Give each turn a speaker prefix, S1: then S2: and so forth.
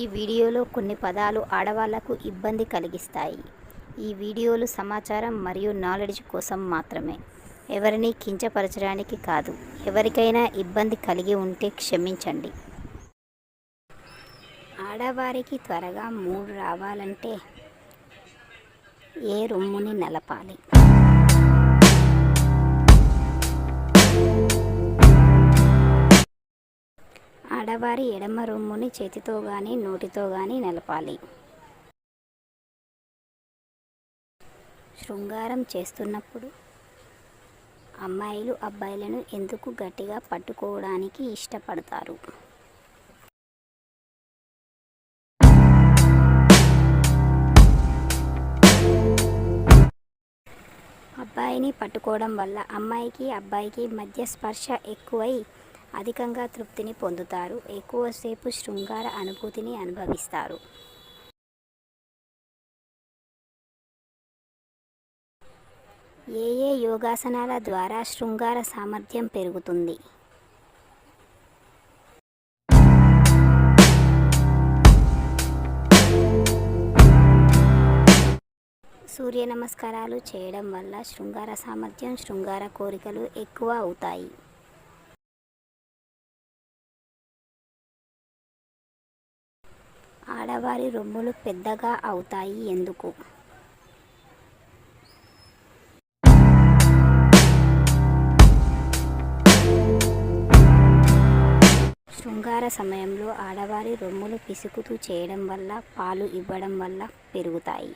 S1: ఈ వీడియోలో కొన్ని పదాలు ఆడవాళ్ళకు ఇబ్బంది కలిగిస్తాయి. ఈ వీడియోలు సమాచారం మరియు నాలెడ్జ్ కోసం మాత్రమే. ఎవరిని కించపరచడానికి కాదు. ఎవరికైనా ఇబ్బంది కలిగి ఉంటే క్షమించండి. ఆడవారికి త్వరగా మూడు రావాలంటే ఏ రొమ్ముని నలపాలి? ఆడవారి ఎడమ రొమ్ముని చేతితో కానీ నోటితో కానీ నలపాలి. శృంగారం చేస్తున్నప్పుడు అమ్మాయిలు అబ్బాయిలను ఎందుకు గట్టిగా పట్టుకోవడానికి ఇష్టపడతారు? అబ్బాయిని పట్టుకోవడం వల్ల అమ్మాయికి అబ్బాయికి మధ్య స్పర్శ ఎక్కువై అధికంగా తృప్తిని పొందుతారు. ఎక్కువసేపు శృంగార అనుభూతిని అనుభవిస్తారు. ఏ ఏ యోగాసనాల ద్వారా శృంగార సామర్థ్యం పెరుగుతుంది? సూర్య నమస్కారాలు చేయడం వల్ల శృంగార సామర్థ్యం శృంగార కోరికలు ఎక్కువ అవుతాయి. ఆడవారి రొమ్ములు పెద్దగా అవుతాయి ఎందుకు? శృంగార సమయంలో ఆడవారి రొమ్ములు పిసుకుతూ చేయడం వల్ల పాలు ఇవ్వడం వల్ల పెరుగుతాయి.